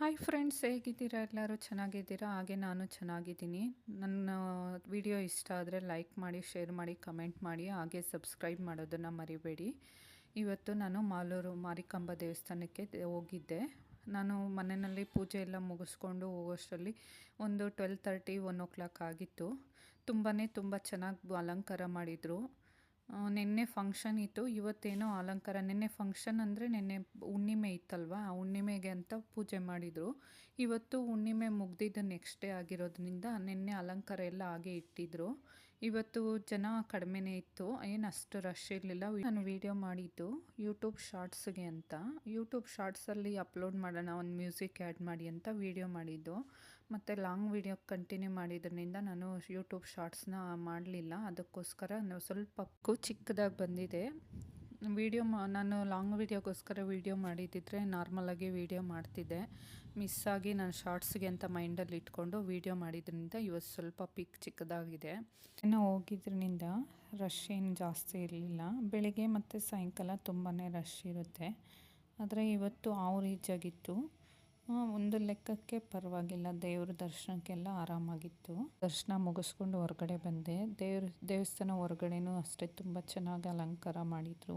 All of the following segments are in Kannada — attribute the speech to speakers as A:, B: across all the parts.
A: ಹಾಯ್ ಫ್ರೆಂಡ್ಸ್ ಹೇಗಿದ್ದೀರಾ? ಎಲ್ಲರೂ ಚೆನ್ನಾಗಿದ್ದೀರಾ? ಹಾಗೆ ನಾನು ಚೆನ್ನಾಗಿದ್ದೀನಿ. ನನ್ನ ವಿಡಿಯೋ ಇಷ್ಟ ಆದರೆ ಲೈಕ್ ಮಾಡಿ ಶೇರ್ ಮಾಡಿ ಕಮೆಂಟ್ ಮಾಡಿ, ಹಾಗೆ ಸಬ್ಸ್ಕ್ರೈಬ್ ಮಾಡೋದನ್ನು ಮರಿಬೇಡಿ. ಇವತ್ತು ನಾನು ಮಾಲೂರು ಮಾರಿಕಾಂಬ ದೇವಸ್ಥಾನಕ್ಕೆ ಹೋಗಿದ್ದೆ. ನಾನು ಮನೆಯಲ್ಲಿ ಪೂಜೆ ಎಲ್ಲ ಮುಗಿಸ್ಕೊಂಡು ಹೋಗೋಷ್ಟರಲ್ಲಿ ಒಂದು twelve thirty one o'clock ಆಗಿತ್ತು. ತುಂಬಾ ತುಂಬ ಚೆನ್ನಾಗಿ ಅಲಂಕಾರ ಮಾಡಿದರು. ನಿನ್ನೆ ಫಂಕ್ಷನ್ ಇತ್ತು, ಇವತ್ತೇನೋ ಅಲಂಕಾರ. ನಿನ್ನೆ ಫಂಕ್ಷನ್ ಅಂದರೆ ನಿನ್ನೆ ಹುಣ್ಣಿಮೆ ಇತ್ತಲ್ವ? ಆ ಹುಣ್ಣಿಮೆಗೆ ಅಂತ ಪೂಜೆ ಮಾಡಿದರು. ಇವತ್ತು ಹುಣ್ಣಿಮೆ ಮುಗ್ದಿದ್ದು ನೆಕ್ಸ್ಟ್ ಡೇ ಆಗಿರೋದ್ರಿಂದ ನಿನ್ನೆ ಅಲಂಕಾರ ಎಲ್ಲ ಹಾಗೆ ಇಟ್ಟಿದ್ರು. ಇವತ್ತು ಜನ ಕಡಿಮೆನೇ ಇತ್ತು. ಏನು ಅಷ್ಟು ರಶ್ ಇರಲಿಲ್ಲ. ನಾನು ವೀಡಿಯೋ ಮಾಡಿದ್ದು ಯೂಟ್ಯೂಬ್ ಶಾರ್ಟ್ಸ್ಗೆ ಅಂತ. ಯೂಟ್ಯೂಬ್ ಶಾರ್ಟ್ಸಲ್ಲಿ ಅಪ್ಲೋಡ್ ಮಾಡೋಣ, ಒಂದು ಮ್ಯೂಸಿಕ್ ಆ್ಯಡ್ ಮಾಡಿ ಅಂತ ವೀಡಿಯೋ ಮಾಡಿದ್ದು. ಮತ್ತು ಲಾಂಗ್ ವೀಡಿಯೋ ಕಂಟಿನ್ಯೂ ಮಾಡಿದ್ರಿಂದ ನಾನು ಯೂಟ್ಯೂಬ್ ಶಾರ್ಟ್ಸ್ನ ಮಾಡಲಿಲ್ಲ. ಅದಕ್ಕೋಸ್ಕರ ನಾವು ಸ್ವಲ್ಪ ಚಿಕ್ಕದಾಗಿ ಬಂದಿದೆ. ವೀಡಿಯೋ ಮಾ, ನಾನು ಲಾಂಗ್ ವೀಡಿಯೋಗೋಸ್ಕರ ವೀಡಿಯೋ ಮಾಡಿದ್ದಿದ್ರೆ ನಾರ್ಮಲಾಗಿ ವೀಡಿಯೋ ಮಾಡ್ತಿದ್ದೆ. ಮಿಸ್ ಆಗಿ ನಾನು ಶಾರ್ಟ್ಸ್ಗೆ ಅಂತ ಮೈಂಡಲ್ಲಿ ಇಟ್ಕೊಂಡು ವೀಡಿಯೋ ಮಾಡಿದ್ರಿಂದ ಇವತ್ತು ಸ್ವಲ್ಪ ಪಿಕ್ ಚಿಕ್ಕದಾಗಿದೆ. ಇನ್ನು ಹೋಗಿದ್ರಿಂದ ರಶ್ ಏನು ಜಾಸ್ತಿ ಇರಲಿಲ್ಲ. ಬೆಳಿಗ್ಗೆ ಮತ್ತು ಸಾಯಂಕಾಲ ತುಂಬಾ ರಶ್ ಇರುತ್ತೆ. ಆದರೆ ಇವತ್ತು ಆವರೇಜಾಗಿತ್ತು ಒಂದು ಲೆಕ್ಕಕ್ಕೆ ಪರವಾಗಿಲ್ಲ. ದೇವ್ರ ದರ್ಶನಕ್ಕೆಲ್ಲ ಆರಾಮಾಗಿತ್ತು. ದರ್ಶನ ಮುಗಿಸ್ಕೊಂಡು ಹೊರಗಡೆ ಬಂದೆ. ದೇವ್ರ ದೇವಸ್ಥಾನ ಹೊರಗಡೆನೂ ಅಷ್ಟೇ ತುಂಬ ಚೆನ್ನಾಗಿ ಅಲಂಕಾರ ಮಾಡಿದರು.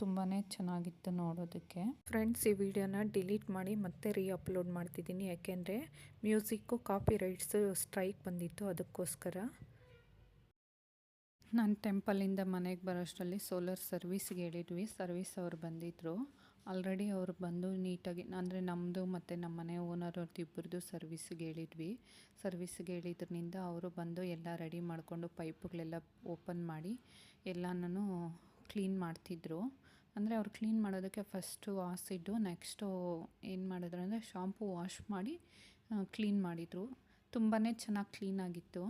A: ತುಂಬಾ ಚೆನ್ನಾಗಿತ್ತು ನೋಡೋದಕ್ಕೆ. ಫ್ರೆಂಡ್ಸ್ ಈ ವಿಡಿಯೋನ ಡಿಲೀಟ್ ಮಾಡಿ ಮತ್ತೆ ರೀ ಅಪ್ಲೋಡ್ ಮಾಡ್ತಿದ್ದೀನಿ. ಯಾಕೆಂದರೆ ಮ್ಯೂಸಿಕ್ಕು ಕಾಪಿ ರೈಟ್ಸು ಸ್ಟ್ರೈಕ್ ಬಂದಿತ್ತು ಅದಕ್ಕೋಸ್ಕರ. ನಾನು ಟೆಂಪಲಿಂದ ಮನೆಗೆ ಬರೋಷ್ಟರಲ್ಲಿ ಸೋಲಾರ್ ಸರ್ವಿಸ್ಗೆ ಹೇಳಿದ್ವಿ. ಸರ್ವಿಸ್ ಅವ್ರು ಬಂದಿದ್ದರು ಆಲ್ರೆಡಿ ಅವರು ಬಂದು ನೀಟಾಗಿ, ಅಂದರೆ ನಮ್ಮದು ಮತ್ತು ನಮ್ಮ ಮನೆ ಓನರ್ ಅವ್ರದ್ದು ಇಬ್ಬರದ್ದು ಸರ್ವಿಸ್ಗೆ ಹೇಳಿದ್ವಿ. ಸರ್ವಿಸ್ಗೆ ಹೇಳಿದ್ರಿಂದ ಅವರು ಬಂದು ಎಲ್ಲ ರೆಡಿ ಮಾಡಿಕೊಂಡು ಪೈಪ್ಗಳೆಲ್ಲ ಓಪನ್ ಮಾಡಿ ಎಲ್ಲನೂ ಕ್ಲೀನ್ ಮಾಡ್ತಿದ್ರು. ಅಂದರೆ ಅವ್ರು ಕ್ಲೀನ್ ಮಾಡೋದಕ್ಕೆ ಫಸ್ಟು ಆಸಿಡ್ಡು ನೆಕ್ಸ್ಟು ಏನು ಮಾಡಿದ್ರು ಅಂದರೆ ಶಾಂಪು ವಾಶ್ ಮಾಡಿ ಕ್ಲೀನ್ ಮಾಡಿದರು. ತುಂಬಾ ಚೆನ್ನಾಗಿ ಕ್ಲೀನಾಗಿತ್ತು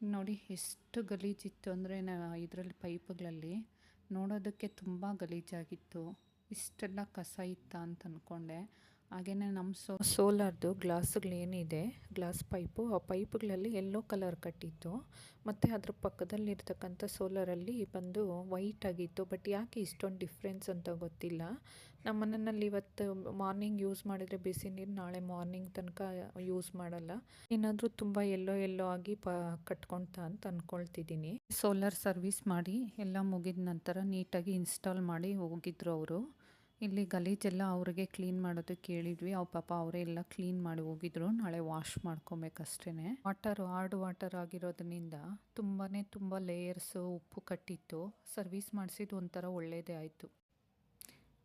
A: ನೋಡಿ ಎಷ್ಟು ಗಲೀಜಿತ್ತು ಅಂದರೆ ಇದರಲ್ಲಿ ಪೈಪ್ಗಳಲ್ಲಿ ನೋಡೋದಕ್ಕೆ ತುಂಬ ಗಲೀಜಾಗಿತ್ತು. ಇಷ್ಟೆಲ್ಲ ಕಸ ಇತ್ತಾ ಅಂತ ಅಂದ್ಕೊಂಡೆ ಹಾಗೆಯೇ ನಮ್ಮ ಸೋ ಸೋಲಾರ್ದು ಗ್ಲಾಸ್ಗಳೇನಿದೆ ಗ್ಲಾಸ್ ಪೈಪು, ಆ ಪೈಪ್ಗಳಲ್ಲಿ ಎಲ್ಲೋ ಕಲರ್ ಕಟ್ಟಿತ್ತು. ಮತ್ತು ಅದ್ರ ಪಕ್ಕದಲ್ಲಿರ್ತಕ್ಕಂಥ ಸೋಲಾರಲ್ಲಿ ಬಂದು ವೈಟ್ ಆಗಿತ್ತು, ಬಟ್ ಯಾಕೆ ಇಷ್ಟೊಂದು ಡಿಫ್ರೆನ್ಸ್ ಅಂತ ಗೊತ್ತಿಲ್ಲ. ನಮ್ಮ ಮನೆಯಲ್ಲಿ ಇವತ್ತು ಮಾರ್ನಿಂಗ್ ಯೂಸ್ ಮಾಡಿದರೆ ಬಿಸಿ ನೀರು, ನಾಳೆ ಮಾರ್ನಿಂಗ್ ತನಕ ಯೂಸ್ ಮಾಡಲ್ಲ. ಏನಾದರೂ ತುಂಬ ಎಲ್ಲೋ ಎಲ್ಲೋ ಆಗಿ ಪ ಕಟ್ಕೊಳ್ತಾ ಅಂತ ಅಂದ್ಕೊಳ್ತಿದ್ದೀನಿ ಸೋಲಾರ್ ಸರ್ವಿಸ್ ಮಾಡಿ ಎಲ್ಲ ಮುಗಿದ ನಂತರ ನೀಟಾಗಿ ಇನ್ಸ್ಟಾಲ್ ಮಾಡಿ ಹೋಗಿದ್ರು ಅವರು. ಇಲ್ಲಿ ಗಲೀಜೆಲ್ಲ ಅವ್ರಿಗೆ ಕ್ಲೀನ್ ಮಾಡೋದಕ್ಕೆ ಕೇಳಿದ್ವಿ. ಅವು ಪಾಪ ಅವರೇ ಎಲ್ಲ ಕ್ಲೀನ್ ಮಾಡಿ ಹೋಗಿದ್ರು. ನಾಳೆ ವಾಶ್ ಮಾಡ್ಕೊಬೇಕಷ್ಟೇ ವಾಟರ್, ಹಾರ್ಡ್ ವಾಟರ್ ಆಗಿರೋದ್ರಿಂದ ತುಂಬಾ ತುಂಬ ಲೇಯರ್ಸು ಉಪ್ಪು ಕಟ್ಟಿತ್ತು. ಸರ್ವಿಸ್ ಮಾಡಿಸಿದ್ದು ಒಂಥರ ಒಳ್ಳೆಯದೇ ಆಯಿತು.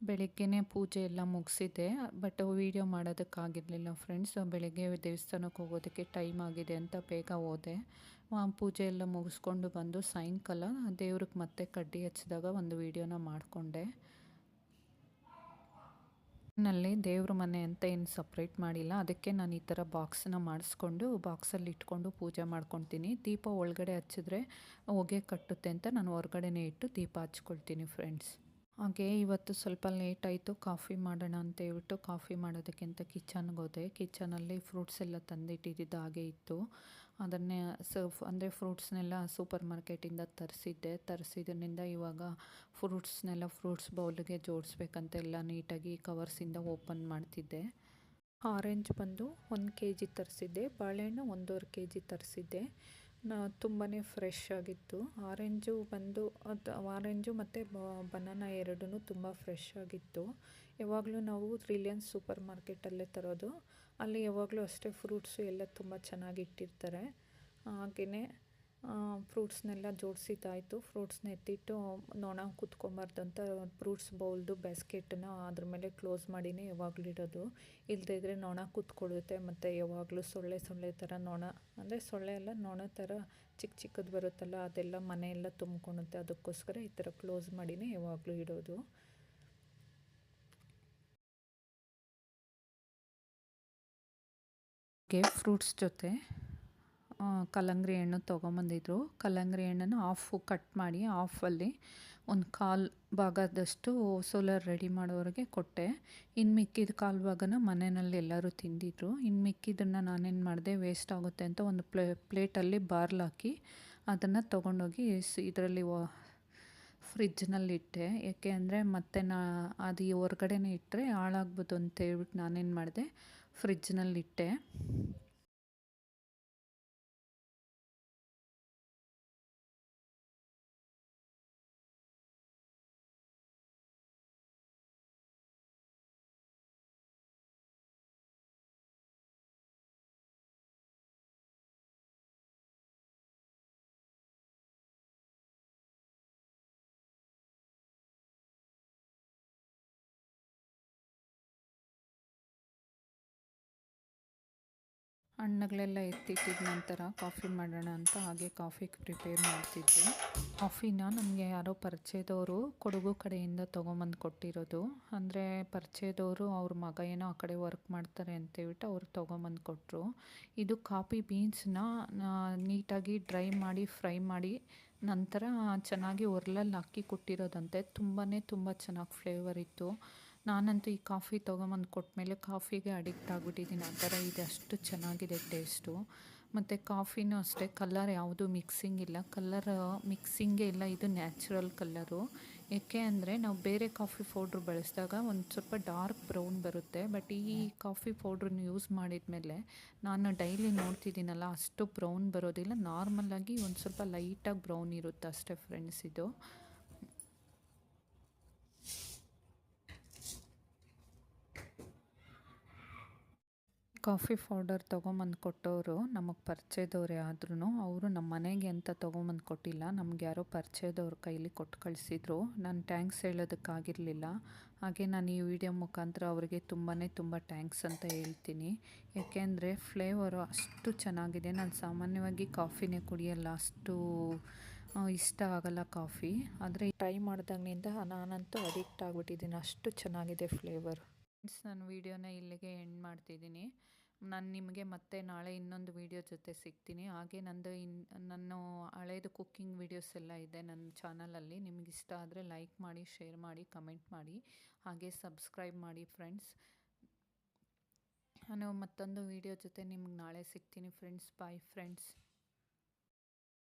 A: ಬೆಳಗ್ಗೆನೇ ಪೂಜೆ ಎಲ್ಲ ಮುಗಿಸಿದೆ. ಬಟ್ ವೀಡಿಯೋ ಮಾಡೋದಕ್ಕಾಗಿರಲಿಲ್ಲ ಫ್ರೆಂಡ್ಸ್. ಬೆಳಗ್ಗೆ ದೇವಸ್ಥಾನಕ್ಕೆ ಹೋಗೋದಕ್ಕೆ ಟೈಮ್ ಆಗಿದೆ ಅಂತ ಬೇಗ ಹೋದೆ. ಪೂಜೆ ಎಲ್ಲ ಮುಗಿಸ್ಕೊಂಡು ಬಂದು ಸಾಯಂಕಾಲ ದೇವ್ರಿಗೆ ಮತ್ತೆ ಕಡ್ಡಿ ಹಚ್ಚಿದಾಗ ಒಂದು ವೀಡಿಯೋನ ಮಾಡಿಕೊಂಡೆ. ನಲ್ಲಿ ದೇವ್ರ ಮನೆ ಅಂತ ಏನು ಸಪ್ರೇಟ್ ಮಾಡಿಲ್ಲ. ಅದಕ್ಕೆ ನಾನು ಈ ಥರ ಬಾಕ್ಸನ್ನ ಮಾಡಿಸ್ಕೊಂಡು ಬಾಕ್ಸಲ್ಲಿ ಇಟ್ಕೊಂಡು ಪೂಜೆ ಮಾಡ್ಕೊತೀನಿ. ದೀಪ ಒಳಗಡೆ ಹಚ್ಚಿದ್ರೆ ಹೊಗೆ ಕಟ್ಟುತ್ತೆ ಅಂತ ನಾನು ಹೊರಗಡೆನೇ ಇಟ್ಟು ದೀಪ ಹಚ್ಕೊಳ್ತೀನಿ ಫ್ರೆಂಡ್ಸ್ ಹಾಗೆ ಇವತ್ತು ಸ್ವಲ್ಪ ಲೇಟ್ ಆಯಿತು. ಕಾಫಿ ಮಾಡೋಣ ಅಂತ ಹೇಳ್ಬಿಟ್ಟು ಕಾಫಿ ಮಾಡೋದಕ್ಕಿಂತ ಕಿಚನ್ಗೆ ಹೋದೆ. ಕಿಚನಲ್ಲಿ ಫ್ರೂಟ್ಸ್ ಎಲ್ಲ ತಂದಿಟ್ಟಿದ್ದು ಹಾಗೆ ಇತ್ತು. ಅದನ್ನೇ ಸರ್ಫ್ ಅಂದರೆ ಫ್ರೂಟ್ಸ್ನೆಲ್ಲ ಸೂಪರ್ ಮಾರ್ಕೆಟಿಂದ ತರಿಸಿದ್ದೆ. ತರಿಸಿದ್ರಿಂದ ಇವಾಗ ಫ್ರೂಟ್ಸ್ನೆಲ್ಲ ಫ್ರೂಟ್ಸ್ ಬೌಲ್ಗೆ ಜೋಡಿಸ್ಬೇಕಂತ ಎಲ್ಲ ನೀಟಾಗಿ ಕವರ್ಸಿಂದ ಓಪನ್ ಮಾಡ್ತಿದ್ದೆ. ಆರೆಂಜ್ ಬಂದು ಒಂದು ಕೆ ಜಿ ತರಿಸಿದ್ದೆ. ಬಾಳೆಹಣ್ಣು ಒಂದೂವರೆ ಕೆ ಜಿ ತರಿಸಿದ್ದೆ. ತುಂಬಾ ಫ್ರೆಶ್ ಆಗಿತ್ತು. ಆರೆಂಜು ಬಂದು ಅದು ಆರೆಂಜು ಮತ್ತು ಬನಾನ ಎರಡೂ ತುಂಬ ಫ್ರೆಶ್ ಆಗಿತ್ತು. ಯಾವಾಗಲೂ ನಾವು ರಿಲಯನ್ಸ್ ಸೂಪರ್ ಮಾರ್ಕೆಟಲ್ಲೇ ತರೋದು. ಅಲ್ಲಿ ಯಾವಾಗಲೂ ಅಷ್ಟೇ ಫ್ರೂಟ್ಸು ಎಲ್ಲ ತುಂಬ ಚೆನ್ನಾಗಿ ಇಟ್ಟಿರ್ತಾರೆ. ಹಾಗೆಯೇ ಫ್ರೂಟ್ಸ್ನೆಲ್ಲ ಜೋಡಿಸಿದ್ದಾಯಿತು. ಫ್ರೂಟ್ಸ್ನ ಎತ್ತಿಟ್ಟು ನೊಣ ಕೂತ್ಕೊಬಾರ್ದು ಅಂತ ಫ್ರೂಟ್ಸ್ ಬೌಲ್ದು ಬ್ಯಾಸ್ಕೆಟನ್ನ ಅದ್ರ ಮೇಲೆ ಕ್ಲೋಸ್ ಮಾಡಿನೇ ಯಾವಾಗಲೂ ಇಡೋದು. ಇಲ್ಲದೇ ಇದ್ದರೆ ನೊಣ ಕುತ್ಕೊಳ್ಳುತ್ತೆ ಮತ್ತು ಯಾವಾಗಲೂ ಸೊಳ್ಳೆ ಸೊಳ್ಳೆ ಥರ ನೊಣ, ಅಂದರೆ ಸೊಳ್ಳೆ ಎಲ್ಲ ನೊಣ ಥರ ಚಿಕ್ಕ ಚಿಕ್ಕದು ಬರುತ್ತಲ್ಲ, ಅದೆಲ್ಲ ಮನೆಯೆಲ್ಲ ತುಂಬ್ಕೊಳುತ್ತೆ ಅದಕ್ಕೋಸ್ಕರ ಈ ಥರ ಕ್ಲೋಸ್ ಮಾಡಿನೇ ಯಾವಾಗಲೂ ಇಡೋದು. ಫ್ರೂಟ್ಸ್ ಜೊತೆ ಕಲ್ಲಂಗಡಿ ಹಣ್ಣು ತೊಗೊಂಬಂದಿದ್ರು. ಕಲ್ಲಂಗಡಿ ಹಣ್ಣನ್ನು ಆಫು ಕಟ್ ಮಾಡಿ ಆಫಲ್ಲಿ ಒಂದು ಕಾಲು ಭಾಗದಷ್ಟು ಸೋಲಾರ್ ರೆಡಿ ಮಾಡೋರಿಗೆ ಕೊಟ್ಟೆ. ಇನ್ನು ಮಿಕ್ಕಿದ ಕಾಲು ಭಾಗನ ಮನೆಯಲ್ಲಿ ಎಲ್ಲರೂ ತಿಂದಿದ್ರು. ಇನ್ನು ಮಿಕ್ಕಿದ್ದನ್ನು ನಾನೇನು ಮಾಡಿದೆ ವೇಸ್ಟ್ ಆಗುತ್ತೆ ಅಂತ ಒಂದು ಪ್ಲೇ ಪ್ಲೇಟಲ್ಲಿ ಬಾರ್ಲ್ ಹಾಕಿ ಅದನ್ನು ತೊಗೊಂಡೋಗಿ ಇದರಲ್ಲಿ ಫ್ರಿಜ್ನಲ್ಲಿಟ್ಟೆ ಏಕೆ ಅಂದರೆ ಮತ್ತೆ ನಾ ಅದು ಹೊರ್ಗಡೆನೇ ಇಟ್ಟರೆ ಹಾಳಾಗ್ಬೋದು ಅಂತ ಹೇಳ್ಬಿಟ್ಟು ನಾನೇನು ಮಾಡಿದೆ ಫ್ರಿಜ್ನಲ್ಲಿಟ್ಟೆ ಹಣ್ಣುಗಳೆಲ್ಲ ಎತ್ತಿಟ್ಟಿದ ನಂತರ ಕಾಫಿ ಮಾಡೋಣ ಅಂತ ಹಾಗೆ ಕಾಫಿ ಪ್ರಿಪೇರ್ ಮಾಡ್ತಿದ್ದೆ ಕಾಫಿನ ನಮಗೆ ಯಾರೋ ಪರಿಚಯದವರು ಕೊಡಗು ಕಡೆಯಿಂದ ತೊಗೊಂಬಂದು ಕೊಟ್ಟಿರೋದು. ಅಂದರೆ ಪರಿಚಯದವರು ಅವ್ರ ಮಗ ಏನೋ ಆ ಕಡೆ ವರ್ಕ್ ಮಾಡ್ತಾರೆ ಅಂತೇಳ್ಬಿಟ್ಟು ಅವ್ರು ತೊಗೊಂಬಂದು ಕೊಟ್ಟರು ಇದು ಕಾಫಿ ಬೀನ್ಸ್ನ ನೀಟಾಗಿ ಡ್ರೈ ಮಾಡಿ, ಫ್ರೈ ಮಾಡಿ ನಂತರ ಚೆನ್ನಾಗಿ ಒರ್ಲಲ್ಲಿ ಹಾಕಿ ಕೊಟ್ಟಿರೋದಂತೆ. ತುಂಬಾ ತುಂಬ ಚೆನ್ನಾಗಿ ಫ್ಲೇವರ್ ಇತ್ತು. ನಾನಂತೂ ಈ ಕಾಫಿ ತೊಗೊಂಬಂದು ಕೊಟ್ಟಮೇಲೆ ಕಾಫಿಗೆ ಅಡಿಕ್ಟ್ ಆಗಿಬಿಟ್ಟಿದ್ದೀನಿ. ಆ ಥರ ಇದೆ. ಅಷ್ಟು ಚೆನ್ನಾಗಿದೆ ಟೇಸ್ಟು. ಮತ್ತು ಕಾಫಿನೂ ಅಷ್ಟೇ ಕಲ್ಲರ್ ಯಾವುದು ಮಿಕ್ಸಿಂಗ್ ಇಲ್ಲ. ಕಲ್ಲರ್ ಮಿಕ್ಸಿಂಗೇ ಇಲ್ಲ. ಇದು ನ್ಯಾಚುರಲ್ ಕಲ್ಲರು ಏಕೆ ಅಂದರೆ ನಾವು ಬೇರೆ ಕಾಫಿ ಪೌಡ್ರ್ ಬಳಸಿದಾಗ ಒಂದು ಸ್ವಲ್ಪ ಡಾರ್ಕ್ ಬ್ರೌನ್ ಬರುತ್ತೆ. ಬಟ್ ಈ ಕಾಫಿ ಪೌಡ್ರನ್ನ ಯೂಸ್ ಮಾಡಿದ ಮೇಲೆ ನಾನು ಡೈಲಿ ನೋಡ್ತಿದ್ದೀನಲ್ಲ ಅಷ್ಟು ಬ್ರೌನ್ ಬರೋದಿಲ್ಲ. ನಾರ್ಮಲಾಗಿ ಒಂದು ಸ್ವಲ್ಪ ಲೈಟಾಗಿ ಬ್ರೌನ್ ಇರುತ್ತೆ ಅಷ್ಟೇ ಫ್ರೆಂಡ್ಸ್ ಇದು. ಕಾಫಿ ಪೌಡರ್ ತೊಗೊಂಬಂದು ಕೊಟ್ಟವರು, ನಮಗೆ ಪರಿಚಯದವ್ರೆ ಆದ್ರೂ ಅವರು ನಮ್ಮ ಮನೆಗೆ ಅಂತ ತೊಗೊಂಬಂದು ಕೊಟ್ಟಿಲ್ಲ. ನಮ್ಗೆ ಯಾರೋ ಪರಿಚಯದವ್ರ ಕೈಲಿ ಕೊಟ್ಟು ಕಳಿಸಿದ್ರು. ನಾನು ಟ್ಯಾಂಕ್ಸ್ ಹೇಳೋದಕ್ಕಾಗಿರಲಿಲ್ಲ. ಹಾಗೆ ನಾನು ಈ ವಿಡಿಯೋ ಮುಖಾಂತರ ಅವರಿಗೆ ತುಂಬಾ ತುಂಬ ಟ್ಯಾಂಕ್ಸ್ ಅಂತ ಹೇಳ್ತೀನಿ. ಯಾಕೆಂದರೆ ಫ್ಲೇವರು ಅಷ್ಟು ಚೆನ್ನಾಗಿದೆ. ನಾನು ಸಾಮಾನ್ಯವಾಗಿ ಕಾಫಿನೇ ಕುಡಿಯಲ್ಲ. ಅಷ್ಟು ಇಷ್ಟ ಆಗಲ್ಲ ಕಾಫಿ. ಆದರೆ ಟ್ರೈ ಮಾಡಿದಾಗಿನಿಂದ ನಾನಂತೂ ಅಡಿಕ್ಟ್ ಆಗಿಬಿಟ್ಟಿದ್ದೀನಿ. ಅಷ್ಟು ಚೆನ್ನಾಗಿದೆ ಫ್ಲೇವರ್ ಫ್ರೆಂಡ್ಸ್ ನಾನು ವೀಡಿಯೋನ ಇಲ್ಲಿಗೆ ಎಂಡ್ ಮಾಡ್ತಿದ್ದೀನಿ. ನಾನು ನಿಮಗೆ ಮತ್ತೆ ನಾಳೆ ಇನ್ನೊಂದು ವಿಡಿಯೋ ಜೊತೆ ಸಿಗ್ತೀನಿ. ಹಾಗೆ ನಂದು ಇನ್, ನನ್ನ ಹಳೇದು ಕುಕ್ಕಿಂಗ್ ವೀಡಿಯೋಸ್ ಎಲ್ಲ ಇದೆ ನನ್ನ ಚಾನಲಲ್ಲಿ ನಿಮ್ಗೆ ಇಷ್ಟ ಆದರೆ ಲೈಕ್ ಮಾಡಿ ಶೇರ್ ಮಾಡಿ ಕಮೆಂಟ್ ಮಾಡಿ. ಹಾಗೆ ಸಬ್ಸ್ಕ್ರೈಬ್ ಮಾಡಿ ಫ್ರೆಂಡ್ಸ್ ನಾನು ಮತ್ತೊಂದು ವಿಡಿಯೋ ಜೊತೆ ನಿಮ್ಗೆ ನಾಳೆ ಸಿಗ್ತೀನಿ ಫ್ರೆಂಡ್ಸ್ ಬಾಯ್ ಫ್ರೆಂಡ್ಸ್